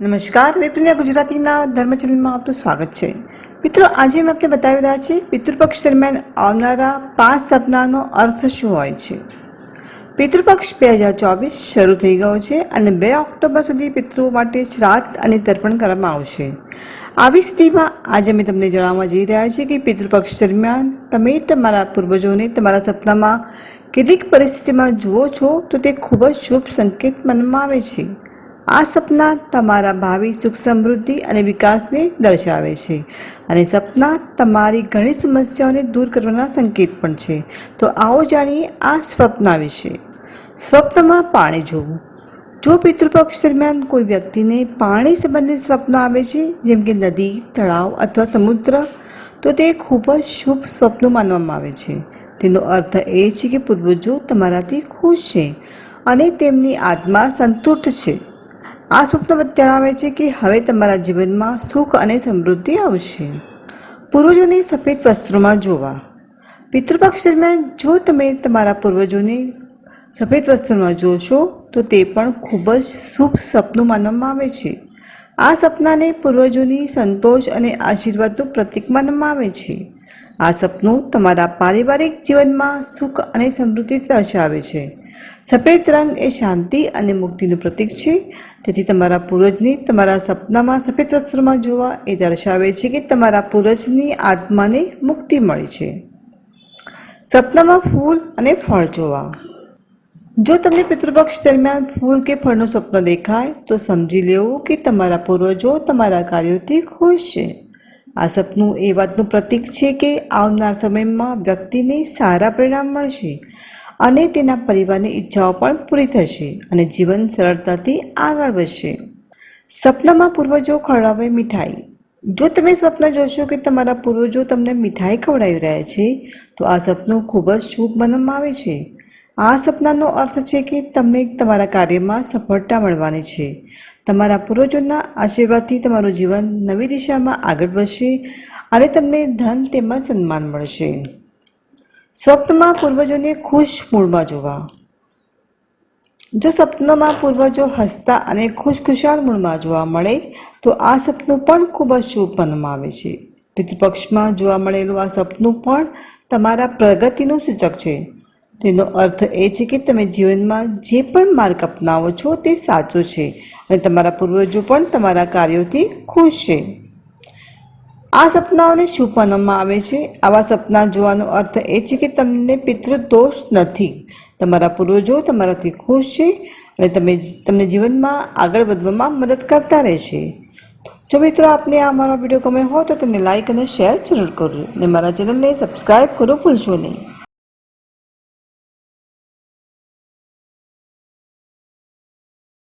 નમસ્કાર, વિપ્રિયા ગુજરાતીના ધર્મ ચેનલમાં આપનું સ્વાગત છે. મિત્રો, આજે મેં આપને બતાવી રહ્યા છે પિતૃપક્ષ દરમિયાન આવનારા પાંચ સપનાનો અર્થ શું હોય છે? પિતૃપક્ષ બે હજાર ચોવીસ શરૂ થઈ ગયો છે અને બે ઓક્ટોબર સુધી પિતૃઓ માટે શ્રાદ્ધ અને તર્પણ કરવામાં આવશે. આવી સ્થિતિમાં આજે અમે તમને જણાવવા જઈ રહ્યા છીએ કે પિતૃપક્ષ દરમિયાન તમે તમારા પૂર્વજોને તમારા સપનામાં કેટલીક પરિસ્થિતિમાં જુઓ છો તો તે ખૂબ જ શુભ સંકેત મનમાં આવે છે. આ સપના તમારા ભાવિ સુખ સમૃદ્ધિ અને વિકાસને દર્શાવે છે. અને સપના તમારી ઘણી સમસ્યાઓને દૂર કરવાના સંકેત પણ છે. તો આવો જાણીએ આ સ્વપ્ના વિશે. સ્વપ્નમાં પાણી જોવું. જો પિતૃપક્ષ દરમિયાન કોઈ વ્યક્તિને પાણી સંબંધિત સ્વપ્ન આવે છે, જેમ કે નદી, તળાવ અથવા સમુદ્ર, તો તે ખૂબ જ શુભ સ્વપ્ન માનવામાં આવે છે. તેનો અર્થ એ છે કે પૂર્વજો તમારાથી ખુશ છે અને તેમની આત્મા સંતુષ્ટ છે. આ સ્વપ્ન જણાવે છે કે હવે તમારા જીવનમાં સુખ અને સમૃદ્ધિ આવશે. પૂર્વજોને સફેદ વસ્ત્રોમાં જોવા. પિતૃપક્ષ દરમિયાન જો તમે તમારા પૂર્વજોને સફેદ વસ્ત્રોમાં જોશો, તો તે પણ ખૂબ જ શુભ સપનું માનવામાં આવે છે. આ સપનાને પૂર્વજોની સંતોષ અને આશીર્વાદનું પ્રતીક માનવામાં આવે છે. આ સપનું તમારા પારિવારિક જીવનમાં સુખ અને સમૃદ્ધિ દર્શાવે છે. સફેદ રંગ એ શાંતિ અને મુક્તિનું પ્રતીક છે. તેથી તમારા પૂર્વજની તમારા સપનામાં સફેદ વસ્ત્રમાં જોવા એ દર્શાવે છે કે તમારા પૂર્વજની આત્માને મુક્તિ મળી છે. સપનામાં ફૂલ અને ફળ જોવા. જો તમને પિતૃપક્ષ દરમિયાન ફૂલ કે ફળનું સ્વપ્ન દેખાય, તો સમજી લેવું કે તમારા પૂર્વજો તમારા કાર્યોથી ખુશ છે. આ સપનું એ વાતનું પ્રતીક છે કે આવનાર સમયમાં વ્યક્તિને સારા પરિણામ મળશે અને તેના પરિવારની ઈચ્છાઓ પણ પૂરી થશે અને જીવન સરળતાથી આગળ વધશે. સપનામાં પૂર્વજો ખવડાવે મીઠાઈ. જો તમે સ્વપ્ન જોશો કે તમારા પૂર્વજો તમને મીઠાઈ ખવડાવી રહ્યા છે, તો આ સપનું ખૂબ જ શુભ માનવામાં આવે છે. આ સપનાનો અર્થ છે કે તમને તમારા કાર્યમાં સફળતા મળવાની છે. તમારા પૂર્વજોના આશીર્વાદથી તમારું જીવન નવી દિશામાં આગળ વધશે અને તમને ધન તેમજ સન્માન મળશે. સ્વપ્નમાં પૂર્વજોને ખુશ મૂડમાં જોવા. જો સપનામાં પૂર્વજો હસતા અને ખુશખુશાલ મૂળમાં જોવા મળે, તો આ સપનું પણ ખૂબ જ શુભ માનવામાં આવે છે. પિતૃપક્ષમાં જોવા મળેલું આ સપનું પણ તમારા પ્રગતિનું સૂચક છે. તેનો અર્થ એ છે કે તમે જીવનમાં જે પણ માર્ગ અપનાવો છો તે સાચો છે અને તમારા પૂર્વજો પણ તમારા કાર્યોથી ખુશ છે. આ સપનાઓને શું માનવામાં આવે છે. આવા સપના જોવાનો અર્થ એ છે કે તમને પિતૃદોષ નથી. તમારા પૂર્વજો તમારાથી ખુશ છે અને તમે તમને જીવનમાં આગળ વધવામાં મદદ કરતા રહેશે. જો મિત્રો આપને આ મારો વીડિયો ગમે હોય તો તેને લાઇક અને શેર જરૂર કરજો અને મારા ચેનલને સબસ્ક્રાઈબ કરો ભૂલશો નહીં.